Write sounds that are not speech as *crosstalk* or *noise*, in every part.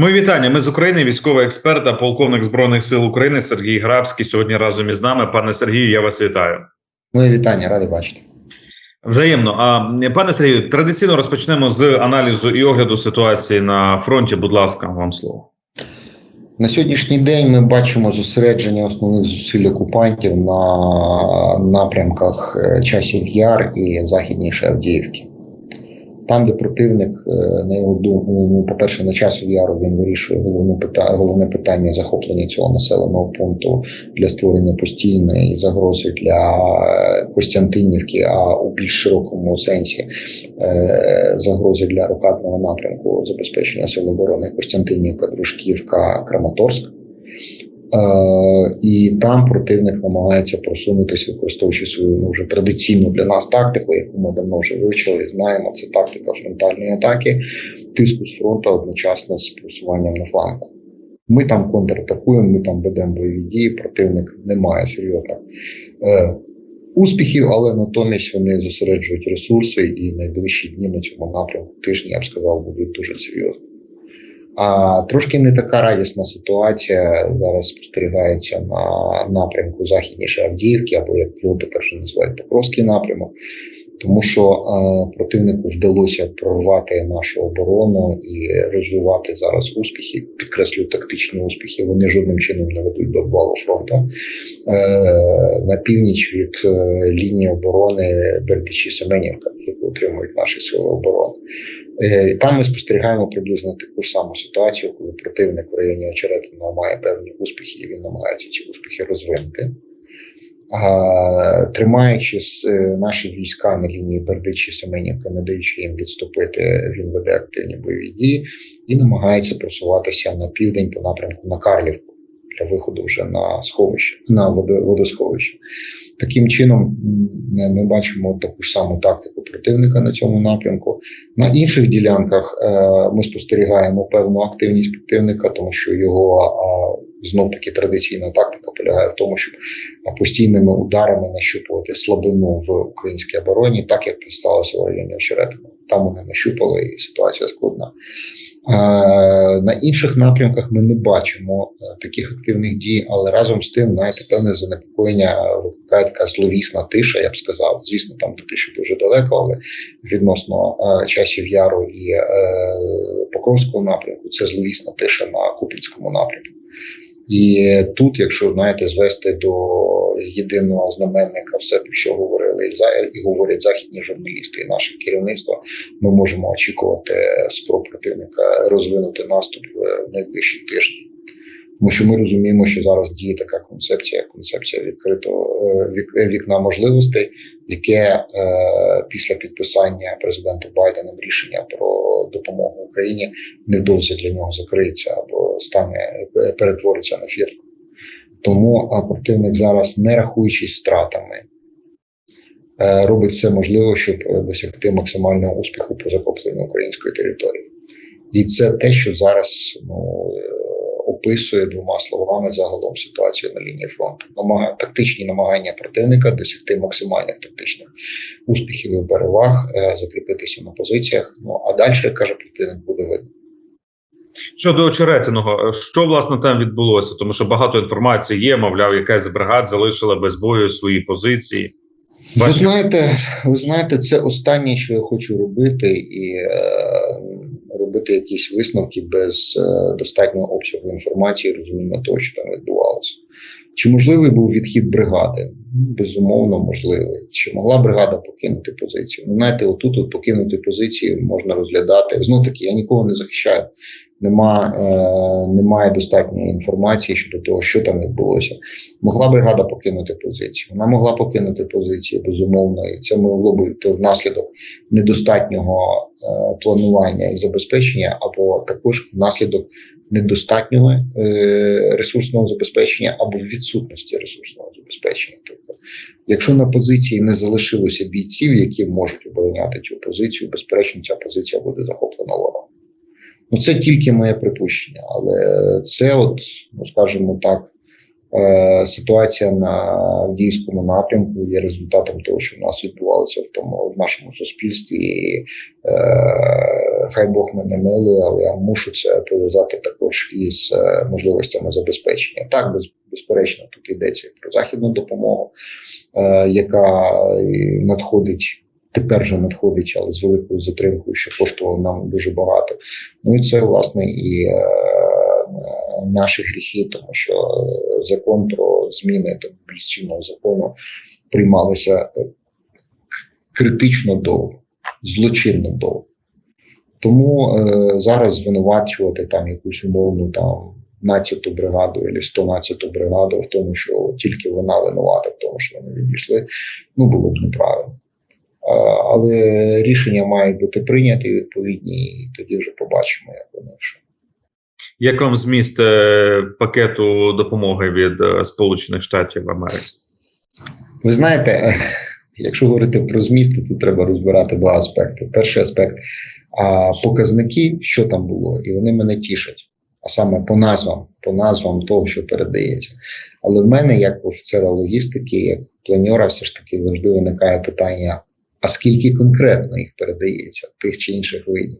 Ми вітання. Ми з України. Військовий експерт та полковник збройних сил України Сергій Грабський сьогодні разом із нами. Пане Сергію, я вас вітаю. Моє вітання, радий бачити. Взаємно. А пане Сергію, традиційно розпочнемо з аналізу і огляду ситуації на фронті. Будь ласка, вам слово. На сьогоднішній день ми бачимо зосередження основних зусиль окупантів на напрямках е, часів Яр і західніше Авдіївки. Там, де противник, е, на його думку, ну, по-перше, на часів яру він вирішує головне питання, головне питання захоплення цього населеного пункту для створення постійної загрози для е, Костянтинівки, а у більш широкому сенсі е, загрози для рокадного напрямку забезпечення сил оборони Костянтинівка, Дружківка, Краматорськ. Е, і там противник намагається просунутися, використовуючи свою ну, вже традиційну для нас тактику, яку ми давно вже вивчили, знаємо. Це тактика фронтальної атаки, тиску з фронту одночасно з просуванням на фланку. Ми там контратакуємо, ми там ведемо бойові дії. Противник не має серйозних е, успіхів, але натомість вони зосереджують ресурси, і найближчі дні на цьому напрямку тижні, я б сказав, будуть дуже серйозні. А трошки не така радісна ситуація зараз спостерігається на напрямку західніше Авдіївки, або як його тепер називають Покровський напрямок, тому що е, противнику вдалося прорвати нашу оборону і розвивати зараз успіхи. Підкреслюю тактичні успіхи. Вони жодним чином не ведуть до обвалу фронту. Е, на північ від е, лінії оборони Бердичі Семенівка, яку отримують наші сили оборони. Е, Там ми спостерігаємо приблизно таку ж саму ситуацію, коли противник в районі Очеретиного має певні успіхи, і він намагається ці успіхи розвинути. А, Тримаючи е, наші війська на лінії Бердичі Семенівка, не даючи їм відступити, він веде активні бойові дії і намагається просуватися на південь по напрямку на Карлівку для виходу вже на сховище, на водосховище. Таким чином, ми бачимо таку ж саму тактику противника на цьому напрямку. На інших ділянках е, ми спостерігаємо певну активність противника, тому що його знов таки традиційна тактика полягає в тому, щоб постійними ударами нащупувати слабину в українській обороні, так як це сталося в районі Очеретина. Там вони нащупали, і ситуація складна. На інших напрямках ми не бачимо е, таких активних дій, але разом з тим, знаєте, певне занепокоєння викликає така зловісна тиша, я б сказав. Звісно, там до тиші дуже далеко, але відносно е, часів яру і е, Покровського напрямку це зловісна тиша на Куплінському напрямку. І тут, якщо знаєте, звести до єдиного знаменника все, про що говорили і говорять західні журналісти і наше керівництво, ми можемо очікувати спроб противника розвинути наступ в найближчі тижні. Тому що ми розуміємо, що зараз діє така концепція, концепція відкритого е, вікна можливостей, яке е, після підписання президента Байденом рішення про допомогу Україні невдовзі для нього закриється або стане е, перетвориться на фіртку. Тому противник зараз, не рахуючись втратами, робить все можливе, щоб досягти максимального успіху по захопленню української території, і це те, що зараз ну описує двома словами загалом ситуацію на лінії фронту. Намагає тактичні намагання противника досягти максимальних тактичних успіхів і переваг, е, закріпитися на позиціях. Ну а далі каже противник буде видно. Щодо очеретиного, що власне там відбулося? Тому що багато інформації є, мовляв, якась бригад залишила без бою свої позиції. Ви знаєте, ви знаєте, це останнє, що я хочу робити, і е, робити якісь висновки без е, достатнього обсягу інформації, розуміння того, що там відбувалося. Чи можливий був відхід бригади? Безумовно, можливий. Чи могла бригада покинути позицію? Ну, знаєте, отут от покинути позицію можна розглядати. Знов таки, я нікого не захищаю. Нема, е, Немає достатньої інформації щодо того, що там відбулося. Могла бригада покинути позицію. Вона могла покинути позицію, безумовно, і це могло бути внаслідок недостатнього е, планування і забезпечення, або також внаслідок недостатнього е, ресурсного забезпечення або відсутності ресурсного забезпечення. Тобто, якщо на позиції не залишилося бійців, які можуть обороняти цю позицію, безперечно, ця позиція буде захоплена ворогом. Ну, це тільки моє припущення, але це, от, ну скажімо так, е, ситуація на Авдіївському напрямку є результатом того, що в нас відбувалося в тому в нашому суспільстві. І, е, хай Бог мене милує, але я мушу це пов'язати також із е, можливостями забезпечення. Так, без, безперечно, тут йдеться про західну допомогу, е, яка надходить. Тепер вже надходить, але з великою затримкою, що коштувало нам дуже багато. Ну і це власне і е, наші гріхи, тому що закон про зміни до мобілізаційного закону приймалися е, критично довго, злочинно довго. Тому е, зараз звинувачувати там якусь умовну там 15-ту бригаду або 112-ту бригаду в тому, що тільки вона винувата в тому, що вони відійшли, ну було б неправильно. Але рішення мають бути прийняті відповідні, і тоді вже побачимо, як воно що. Як вам зміст е, пакету допомоги від е, Сполучених Штатів Америки? Ви знаєте, *laughs* якщо говорити про зміст, то треба розбирати два аспекти. Перший аспект а, показники, що там було, і вони мене тішать. А саме по назвам, по назвам того, що передається. Але в мене, як офіцера логістики, як планьора, все ж таки завжди виникає питання: а скільки конкретно їх передається, тих чи інших видів?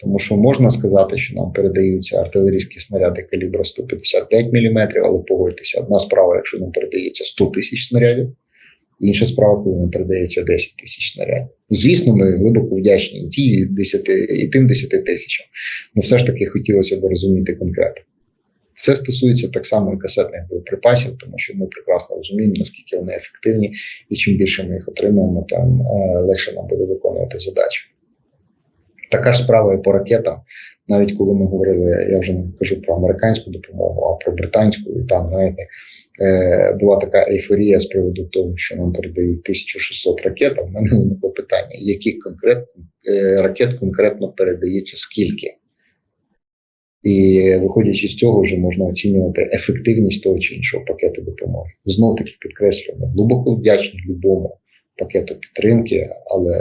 Тому що можна сказати, що нам передаються артилерійські снаряди калібру 155 мм, але погодьтеся, одна справа, якщо нам передається 100 тисяч снарядів, інша справа, коли нам передається 10 тисяч снарядів. Звісно, ми глибоко вдячні і ті 10, і тим 10 тисячам. але все ж таки хотілося б розуміти конкретно. Це стосується так само і касетних боєприпасів, тому що ми прекрасно розуміємо, наскільки вони ефективні, і чим більше ми їх отримаємо, тим е, легше нам буде виконувати задачу. Така ж справа і по ракетам. Навіть коли ми говорили, я вже не кажу про американську допомогу, а про британську, і там, знаєте, е, була така ейфорія з приводу того, що нам передають 1600 ракет. А в мене виникло питання, яких конкретно е, ракет конкретно передається скільки? І виходячи з цього, вже можна оцінювати ефективність того чи іншого пакету допомоги. Знов таки підкреслюємо, глибоко вдячні любому пакету підтримки, але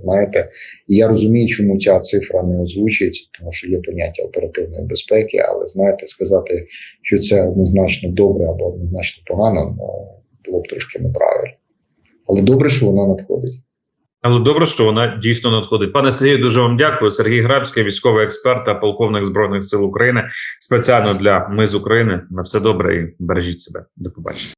знаєте, я розумію, чому ця цифра не озвучується, тому що є поняття оперативної безпеки, але знаєте, сказати, що це однозначно добре або однозначно погано, ну було б трошки неправильно. Але добре, що вона надходить. Але добре, що вона дійсно надходить. Пане Сергію, дуже вам дякую. Сергій Грабський, військовий експерт та полковник збройних сил України, спеціально для ми з України. На все добре і бережіть себе. До побачення.